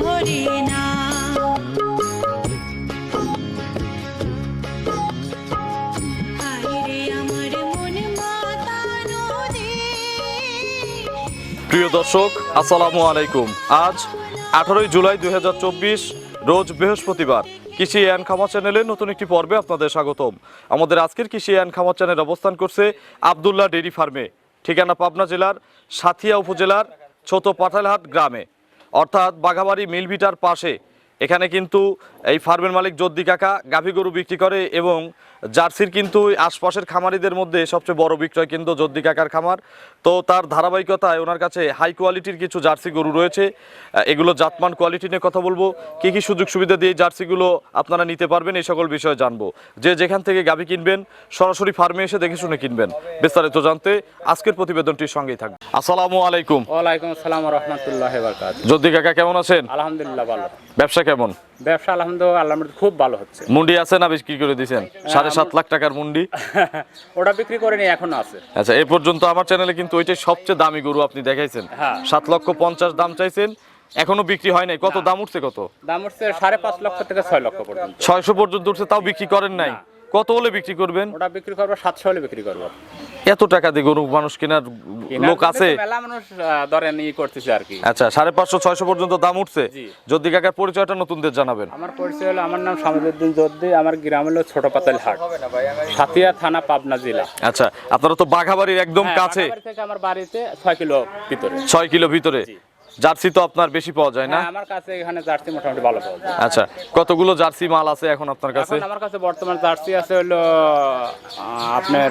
ভরে না। প্রিয় দর্শক, আসসালামু আলাইকুম। আজ আঠারোই জুলাই দু হাজার চব্বিশ, রোজ বৃহস্পতিবার কৃষি অ্যান্ড খামার চ্যানেলের নতুন একটি পর্বে আপনাদের স্বাগতম। আমাদের আজকের কৃষি অ্যান্ড খামার চ্যানেল অবস্থান করছে আবদুল্লাহ ডেরি ফার্মে, ঠিকানা পাবনা জেলার সাথিয়া উপজেলার ছোট পাঠালহাট গ্রামে। অর্থাৎ বাঘাবাড়ি মিলভিটার পাশে। এখানে কিন্তু এই ফার্মের মালিক জদ্দি কাকা গাভী গরু বিক্রি করে এবং জার্সির কিন্তু আশপাশের খামারিদের মধ্যে সবচেয়ে বড় বিক্রয় কিন্তু জদ্দি কাকার খামার। তো তার ধারাবাহিকতায় ওনার কাছে হাই কোয়ালিটির কিছু জার্সি গরু রয়েছে। এগুলো জাতমান কোয়ালিটি নিয়ে কথা বলব। কি কি সুযোগ সুবিধা দিয়ে জার্সিগুলো আপনারা নিতে পারবেন এই সকল বিষয়ে জানব। যে যেখান থেকে গাভী কিনবেন সরাসরি ফার্মে এসে দেখে শুনে কিনবেন। বিস্তারিত জানতে আজকের প্রতিবেদনটির সঙ্গেই থাকবে। আসসালামু আলাইকুম। ওয়ালাইকুম আসসালাম রহমতুল্লাহ জদ্দি কাকা কেমন আছেন? আলহামদুলিল্লাহ ভালো। ব্যবসা কেমন? ব্যবসা আলহামদুলিল্লাহ খুব ভালো হচ্ছে। মুন্ডি আছে না বিক্রি করে দিয়েছেন সাড়ে সাত লাখ টাকার মুন্ডি। ওটা বিক্রি করেনি এখনও আছে। আচ্ছা এ পর্যন্ত আমার চ্যানেলে কিন্তু ওইটাই সবচেয়ে দামি গরু আপনি দেখাইছেন। হ্যাঁ। সাত লক্ষ পঞ্চাশ দাম চাইছেন এখনও বিক্রি হয় নাই। কত দাম উঠছে কত? দাম উঠছে সাড়ে পাঁচ লক্ষ থেকে ছয় লক্ষ পর্যন্ত। ছয়শো পর্যন্ত উঠছে তাও বিক্রি করেন নাই? কত হলে বিক্রি করবেন? ওটা বিক্রি করব সাতশো হলে বিক্রি করব। এত টাকা দিয়ে গরু মানুষ কেনার লোক আছে? মেলা মানুষ ধরেন ই করতেছে আর কি। আচ্ছা সাড়ে পাঁচশো ছয়শো পর্যন্ত দাম উঠছে। যদি কাকার পরিচয়টা নতুনদের জানাবেন। আমার পরিচয় হলো আমার নাম সামুদ্দিন জদ্দি আমার গ্রাম হলো ছোট পাতাল হাট। সাতিয়া থানা পাবনা জেলা। আচ্ছা আপনারা তো বাঘাবাড়ির একদম হ্যাঁ, কাছে। আমার বাড়িতে ছয় কিলো ভিতরে। ছয় কিলো ভিতরে। জার্সি তো আপনার বেশি পাওয়া যায় না? হ্যাঁ, আমার কাছে এখানে জার্সি মোটামুটি ভালো পাওয়া যায়। আচ্ছা কতগুলো জার্সি মাল আছে এখন আপনার কাছে? এখন আমার কাছে বর্তমান জার্সি আছে হলো আপনার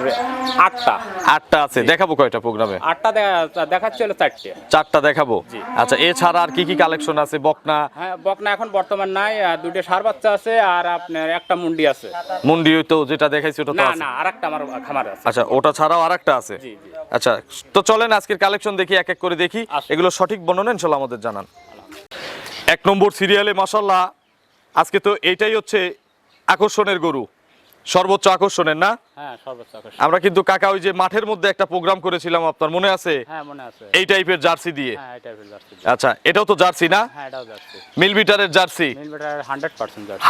আটটা। আটটা আছে দেখাবো কয়টা প্রোগ্রামে? আটটা দেখা- দেখাচ্ছে হলো চারটে। চারটা দেখাবো। আচ্ছা এছাড়া আর কি কি কালেকশন আছে? বকনা? হ্যাঁ বকনা এখন বর্তমান নাই আর দুটো সার বাচ্চা আছে আর আপনার একটা মুন্ডি আছে। মুন্ডি তো যেটা দেখাইছি ওটা তো না আছে। না আর একটা আমার খামার আছে। আচ্ছা ওটা ছাড়াও আরেকটা আছে? জি জি। আচ্ছা তো চলেন আজকের কালেকশন দেখি এক এক করে দেখি। আসুন। এগুলো সঠিক বর্ণনা ইনশাল্লাহ আমাদের জানান। এক নম্বর সিরিয়ালে মাসাল্লাহ আজকে তো এইটাই হচ্ছে আকর্ষণের গরু। সর্বোচ্চ আকর্ষণের না? হ্যাঁ। আমরা কিন্তু কাকা ওই যে মাঠের মধ্যে একটা প্রোগ্রাম করেছিলাম আপনার মনে আছে? হ্যাঁ আছে। এই টাইপের জার্সি দিয়ে? হ্যাঁ আচ্ছা এটাও তো জার্সি না? হ্যাঁ মিলবিটারের জার্সি।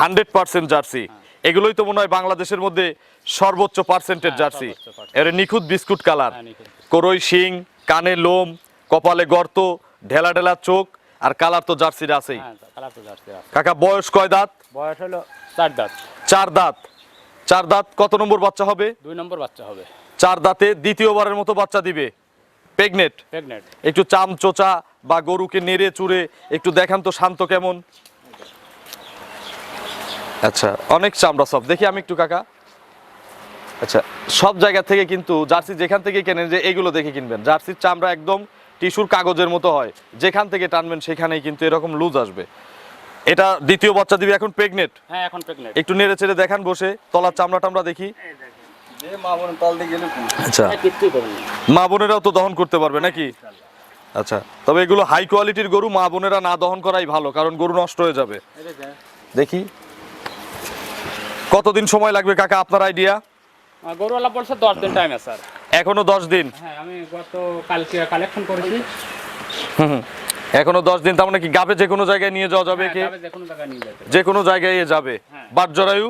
Hundred percent jersey. এগুলোই তো মনে হয় বাংলাদেশের মধ্যে সর্বোচ্চ পার্সেন্টের হ্যাঁ, জার্সি। এর নিখুঁত বিস্কুট কালার। হ্যাঁ, করই শিং কানে লোম কপালে গর্ত ঢেলা ঢেলা চোখ আর কালার তো জার্সির আছেই। হ্যাঁ কাকা বয়স কয় দাঁত? বয়স হলো চার দাঁত। চার দাঁত। চার দাঁত কত নম্বর বাচ্চা হবে? দুই নম্বর বাচ্চা হবে। চার দাঁতে দ্বিতীয়বারের মতো বাচ্চা দিবে। প্রেগনেট প্রেগনেন্ট একটু চাম চোচা বা গরুকে নেড়ে চুড়ে একটু দেখান তো শান্ত কেমন? আচ্ছা অনেক চামড়া সব দেখি আমি একটু কাকা। আচ্ছা সব জায়গা থেকে কিন্তু জার্সি যেখান থেকে কেনেন যে এগুলো দেখে কিনবেন। জার্সির চামড়া একদম টিস্যুর কাগজের মতো হয়। যেখান থেকে টানবেন সেখানেই কিন্তু এরকম লুজ আসবে। এটা দ্বিতীয় বাচ্চা দিবে এখন প্রেগনেট হ্যাঁ এখন প্রেগনেন্ট একটু নেড়ে চেড়ে দেখান বসে তলার চামড়া টামড়া দেখি। আচ্ছা। মা বোনেরাও তো দহন করতে পারবে নাকি? আচ্ছা তবে এগুলো হাই কোয়ালিটির গরু মা বোনেরা না দহন করাই ভালো কারণ গরু নষ্ট হয়ে যাবে। দেখি। কতদিন সময় লাগবে কাকা আপনার আইডিয়া গরুওয়ালা বলছে দশ দিন টাইম আছে স্যার। এখনও দশ দিন? হ্যাঁ আমি গত কালকে কালেকশন করেছি। হুম, এখনও দশ দিন তার মানে কি গাবে যে কোনো জায়গায় নিয়ে যাওয়া যাবে কি? হ্যাঁ, যে কোনো জায়গায় নিয়ে যেতে যে কোনো জায়গায় যাবে। হ্যাঁ। বাট জরায়ু?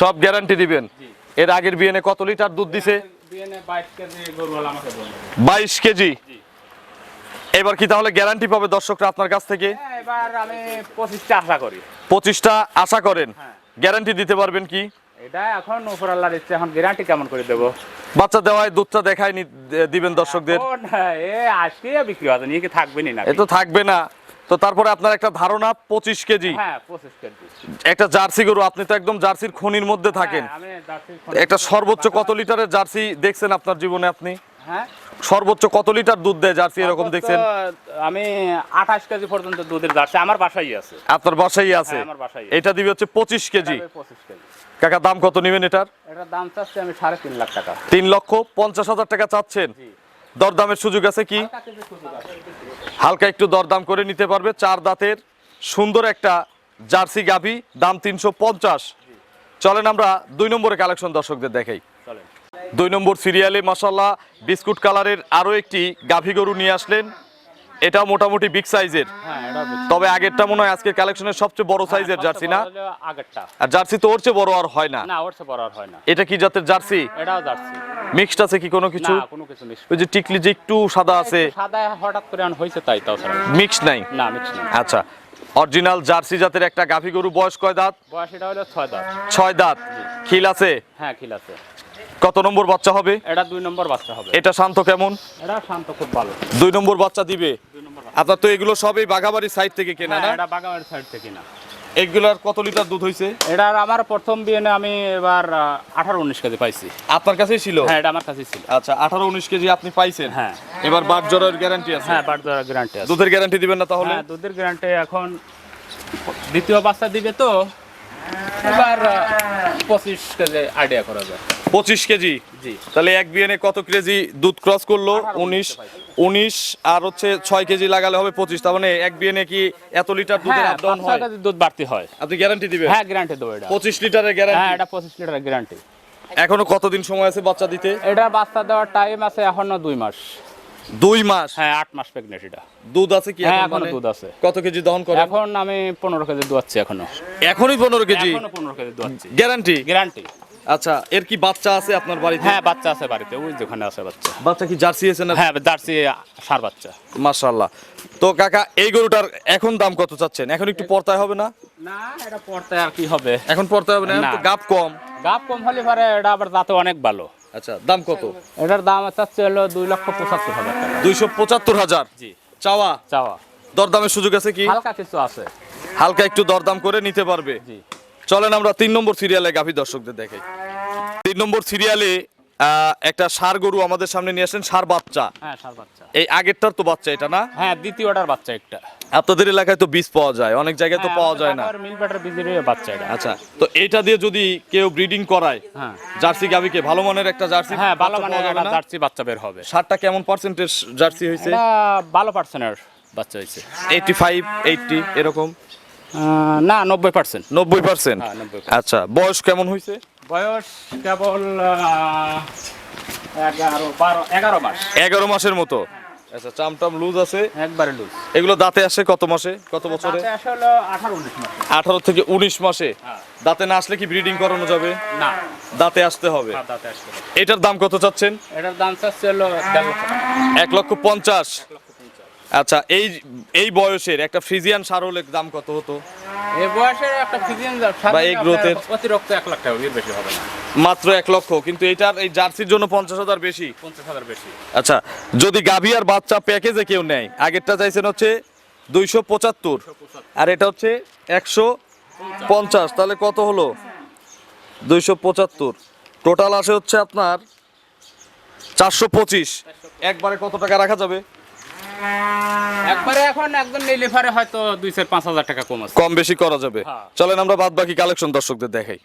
সব, গ্যারান্টি দিবেন? এর আগের বিয়েনে কত লিটার দুধ দিছে? বাইশ কেজি। এবার কি তাহলে গ্যারান্টি পাবে দর্শকরা আপনার কাছ থেকে? হ্যাঁ পঁচিশটা আশা করি। পঁচিশটা আশা করেন। গ্যারান্টি দিতে পারবেন কি? এটা এখন উপর আল্লাহর ইচ্ছে এখন গ্যারান্টি কেমন করে দেবো? বাচ্চা দেওয়ায় দুধটা দেখায় দিবেন দর্শকদের। হ্যাঁ, এ আজকে বিক্রি হবে নিয়ে কি থাকবে না এ তো থাকবে না। তো তারপরে আপনার একটা ধারণা পঁচিশ কেজি। হ্যাঁ পঁচিশ কেজি। একটা জার্সি গরু আপনি তো একদম জার্সির খনির মধ্যে থাকেন। হ্যাঁ, তো একটা সর্বোচ্চ কত লিটারের জার্সি দেখছেন আপনার জীবনে আপনি? সর্বোচ্চ কত লিটার দুধ দেয় জার্সি এরকম দেখছেন? আমি আঠাশ কেজি পর্যন্ত দুধের জার্সি আমার বাসায় আছে। আপনার বাসাই আছে। এটা দিবে হচ্ছে পঁচিশ কেজি। পঁচিশ কেজি। কাকা দাম কত নেবেন এটার? এটার দাম চাচ্ছি আমি সাড়ে তিন লাখ টাকা। তিন লক্ষ পঞ্চাশ হাজার টাকা চাচ্ছেন? জি। দরদামের সুযোগ আছে কি? হালকা একটু দরদাম করে নিতে পারবে। চার দাঁতের সুন্দর একটা জার্সি গাভি দাম তিনশো পঞ্চাশ। চলেন আমরা দুই নম্বরে কালেকশন দর্শকদের দেখাই। চলেন। দুই নম্বর সিরিয়ালে মাসাল্লাহ বিস্কুট কালারের আরও একটি গাভী গরু নিয়ে আসলেন। এটা মোটামুটি বিগ সাইজের হ্যাঁ তবে আগেরটা মনে হয় আজকের কালেকশনের সবচেয়ে বড় সাইজের হ্যাঁ, জার্সি না? আর জার্সি তো ওর চেয়ে বড় আর হয় না। না ওর চেয়ে বড় আর হয় না। এটা কি জাতের জার্সি? এটাও জার্সি। মিক্সড আছে কি কোনো কিছু? না কোনো কিছু মিক্স ওই যে টিকলি যে একটু সাদা আছে। সাদা হঠাৎ করে আন হয়েছে তাই তাও মিক্স নাই? না মিক্স না আচ্ছা অরিজিনাল জার্সি জাতের একটা গাভী গরু বয়স কয় দাঁত? বয়স এটা হলো ছয় দাঁত। ছয় দাঁত। খিল আছে? হ্যাঁ খিল আছে। কত নম্বর বাচ্চা হবে? এটা দুই নম্বর বাচ্চা হবে। এটা শান্ত কেমন? এটা শান্ত খুব ভালো। দুই নম্বর বাচ্চা দিবে? আপনার তো এগুলো সবই বাঘাবাড়ির সাইড থেকে কেনা না? হ্যাঁ, এটা বাগানের সাইড থেকে না এগুলার কত লিটার দুধ হইছে? এটা আমার প্রথম বিয়েনে আমি এবার আঠারো উনিশ কেজি পাইছি। আপনার কাছেই ছিল? হ্যাঁ এটা আমার কাছেই ছিল। আচ্ছা আঠারো উনিশ কেজি আপনি পাইছেন? হ্যাঁ। এবার বাট জোরের গ্যারান্টি আছে? হ্যাঁ বাট দেওয়ার গ্যারান্টি আছে। দুধের গ্যারান্টি দিবেন না তাহলে? হ্যাঁ দুধের গ্যারান্টি এখন দ্বিতীয় বাচ্চা দিবে তো এবার পঁচিশ কেজি আইডিয়া করা যায়। পঁচিশ কেজি। তাহলে এক বিয়ানে কত কেজি দুধ ক্রস করল? উনিশ। উনিশ আর হচ্ছে ছয় কেজি লাগালে হবে পঁচিশ। তার মানে এক বিয়ানে কি এত লিটার দুধের হ্যাঁ আপ ডাউন হয়? দুধ বাড়তি হয়। আপনি গ্যারান্টি দিবেন? হ্যাঁ গ্যারান্টি দেবো এটা। পঁচিশ লিটারের গ্যারান্টি হ্যাঁ এটা পঁচিশ লিটার গ্যারান্টি এখনও কতদিন সময় আছে বাচ্চা দিতে? এটা বাচ্চা দেওয়ার টাইম আছে এখনও দুই মাস। দুই মাস? হ্যাঁ আট মাস প্রেগনেন্ট এটা। দুধ আছে কি হ্যাঁ এখন মানে? দুধ আছে। কত কেজি দহন করে এখন আমি পনেরো কেজি দুয়াচ্ছি এখনও। এখনই পনেরো কেজি? এখনও পনেরো কেজি দুয়াচ্ছি গ্যারান্টি গ্যারান্টি আচ্ছা এর কি বাচ্চা আছে আপনার বাড়িতে? হ্যাঁ বাচ্চা আছে বাড়িতে ওই যেখানে আছে বাচ্চা। বাচ্চা কি জার্সি আছে না? হ্যাঁ জার্সি সার বাচ্চা। মাশাআল্লাহ। তো কাকা এই গরুটার এখন দাম কত চাচ্ছেন? এখন একটু পর্তায় হবে না? না এটা পড়তে আর কি হবে। এখন পর্তায় হবে না? তো গাপ কম। গাপ কম হলে পারে এটা আবার দাঁতে অনেক ভালো। আচ্ছা দাম কত? এটার দাম চাচ্ছে হলো দুই লক্ষ পঁচাত্তর হাজার টাকা। দুইশো পঁচাত্তর হাজার? জি। চাওয়া? চাওয়া। দরদামের সুযোগ আছে কি? হালকা কিছু আছে। হালকা একটু দরদাম করে নিতে পারবে। জি। চলেন আমরা তিন নম্বর সিরিয়ালে গাভী দর্শকদের দেখাই। তিন নম্বর সিরিয়ালে একটা সার গরু আমাদের সামনে নিয়ে আসেন সার বাচ্চা। হ্যাঁ সার বাচ্চা। এই আগেরটার তো বাচ্চা এটা না? হ্যাঁ দ্বিতীয়টার বাচ্চা একটা। আপনাদের এলাকায় তো বীজ পাওয়া যায় অনেক জায়গায় তো পাওয়া যায় না। বাচ্চা এটা। আচ্ছা তো এটা দিয়ে যদি কেউ ব্রিডিং করায় হ্যাঁ। জার্সি গাভীকে ভালো মানের একটা জার্সি হ্যাঁ ভালো মানে একটা জার্সি বাচ্চা বের হবে। সারটা কেমন পার্সেন্টেজ জার্সি হয়েছে? ভালো পার্সেন্টের বাচ্চা হয়েছে। এইটটি ফাইভ এইটটি এরকম। আহ, না নব্বই পার্সেন্ট। নব্বই পার্সেন্ট? হ্যাঁ, 90% আচ্ছা বয়স কেমন হয়েছে বয়স কেবল এগারো বারো এগারো মাস। এগারো মাসের মতো? আচ্ছা চামটাম লুজ আছে? একবারে লুজ। এগুলো দাঁতে আসে কত মাসে? কত বছরে? আঠারো থেকে উনিশ মাসে? হ্যাঁ। দাঁতে না আসলে কি ব্রিডিং করানো যাবে? না। দাঁতে আসতে হবে। হ্যাঁ। এটার দাম কত চাচ্ছেন? এটার দাম চাচ্ছে হলো। এক লক্ষ পঞ্চাশ। আচ্ছা এই এই বয়সের একটা ফ্রিজিয়ান সার হলে দাম কত হতো? এই বয়সে একটা ফিজিয়ান বা এই growth-এর- অতিরিক্ত এক লাখ টাকা এর বেশি হবে না। মাত্র এক লক্ষ কিন্তু এটার এই জার্সির জন্য পঞ্চাশ হাজার বেশি? পঞ্চাশ হাজার বেশি। আচ্ছা যদি গাভী আর বাচ্চা প্যাকেজে কেউ নেয় আগেরটা চাইছেন হচ্ছে দুইশো পঁচাত্তর আর এটা হচ্ছে একশো পঞ্চাশ তাহলে কত হলো? দুইশো পঁচাত্তর। টোটাল আসে হচ্ছে আপনার চারশো পঁচিশ। একবারে কত টাকা রাখা যাবে? একবারে এখন একদম নিলিফারে হয়তো দুই চার পাঁচ হাজার টাকা কম আছে। কম বেশি করা যাবে। হ্যাঁ। চলেন আমরা বাদ বাকি কালেকশন দর্শকদের দেখাই।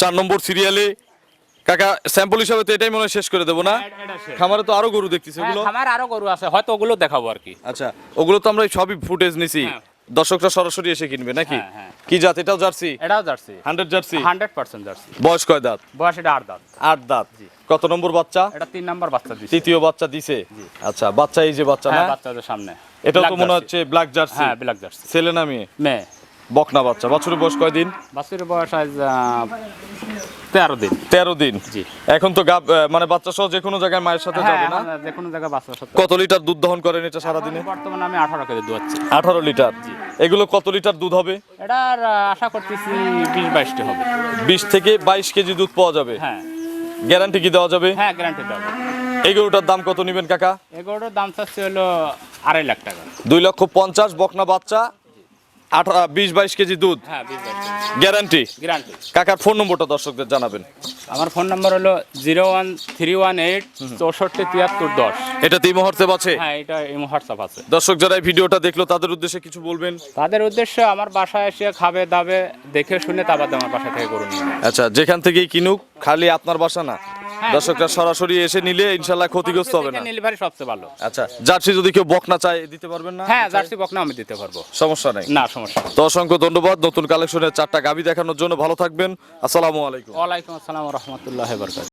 চার নম্বর সিরিয়ালে কাকা স্যাম্পল হিসাবে তো এটাই মনে শেষ করে দেবো না? খামারে তো আরও গরু দেখতেছি হ্যাঁ, ওগুলো আমার আরও গরু আছে হয়তো ওগুলো দেখাবো আর কি। আচ্ছা ওগুলো তো আমরা সবই ফুটেজ নিছি। হ্যাঁ। দর্শকরা সরাসরি এসে কিনবে নাকি? হ্যাঁ, হ্যাঁ। কি জাত? এটাও জার্সি? এটাও jersey. Hundred jersey? Hundred percent jersey. বয়স কয় দাঁত? বয়স এটা আট দাঁত। আট দাঁত। কত নম্বর বাচ্চা? এটা তিন নাম্বার বাচ্চা দিচ্ছে তৃতীয় বাচ্চা দিছে? আচ্ছা বাচ্চা এই যে বাচ্চা না? হ্যাঁ বাচ্চাদের সামনে। এটাও তো মনে হচ্ছে ব্ল্যাক জার্সি হ্যাঁ ব্ল্যাক জার্সি ছেলে না মেয়ে? মেয়ে। বকনা বাচ্চা। বছরের বয়স কয়দিন? বাচ্চার বয়স আজ তেরো দিন। তেরো দিন। জি। এখন তো গাব মানে বাচ্চা সহ যে কোনো জায়গায় মায়ের সাথে হ্যাঁ যাবে না যে কোনো জায়গায় বাচ্চা সত্য কত লিটার দুধ দহন করেন এটা সারাদিনে? বর্তমানে আমি আঠারো কেজি দুয়াচ্ছি আঠারো লিটার। এগুলো কত লিটার দুধ হবে? এটার আহ, আশা করতেছি বিশ বাইশটি হবে। বিশ থেকে বাইশ কেজি দুধ পাওয়া যাবে। হ্যাঁ। গ্যারান্টি কি দেওয়া যাবে? হ্যাঁ গ্যারান্টি দেবো এই গরুটার দাম কত নেবেন কাকা? এগুলোর দাম চাচ্ছে হলো আড়াই লাখ টাকা। দুই লক্ষ পঞ্চাশ বকনা বাচ্চা আঠারো বিশ বাইশ কেজি দুধ। হ্যাঁ বিশ গ্যারান্টি? গ্যারান্টি। কাকার ফোন নম্বরটা দর্শকদের জানাবেন। আমার ফোন নম্বর হলো zero one three one eight চৌষট্টি তিয়াত্তর দশ। এটা আছে? হ্যাঁ এটা এই হোয়াটসঅ্যাপ আছে। দর্শক যারা এই ভিডিওটা দেখল তাদের উদ্দেশ্যে কিছু বলবেন? তাদের উদ্দেশ্য আমার বাসায় এসে খাবে দাবে দেখে শুনে তারপর আমার বাসা থেকে নেবে। আচ্ছা যেখান থেকেই কিনুক খালি আপনার বাসা না? হ্যাঁ। দর্শকরা সরাসরি এসে নিলে ইনশাল্লাহ ক্ষতিগ্রস্ত হবে না। থেকে নিলে ভারি সবচেয়ে ভালো। আচ্ছা জার্সি যদি কেউ বকনা চায় দিতে পারবেন না? হ্যাঁ জার্সি বকনা আমি দিতে পারব। সমস্যা নাই। না সমস্যা তো অসংখ্য ধন্যবাদ। নতুন কালেকশনের চারটা গাবি দেখানোর জন্য ভালো থাকবেন। আসসালামু আলাইকুম। ওয়ালাইকুম আসসালাম রহমতুল্লাহ বরকাত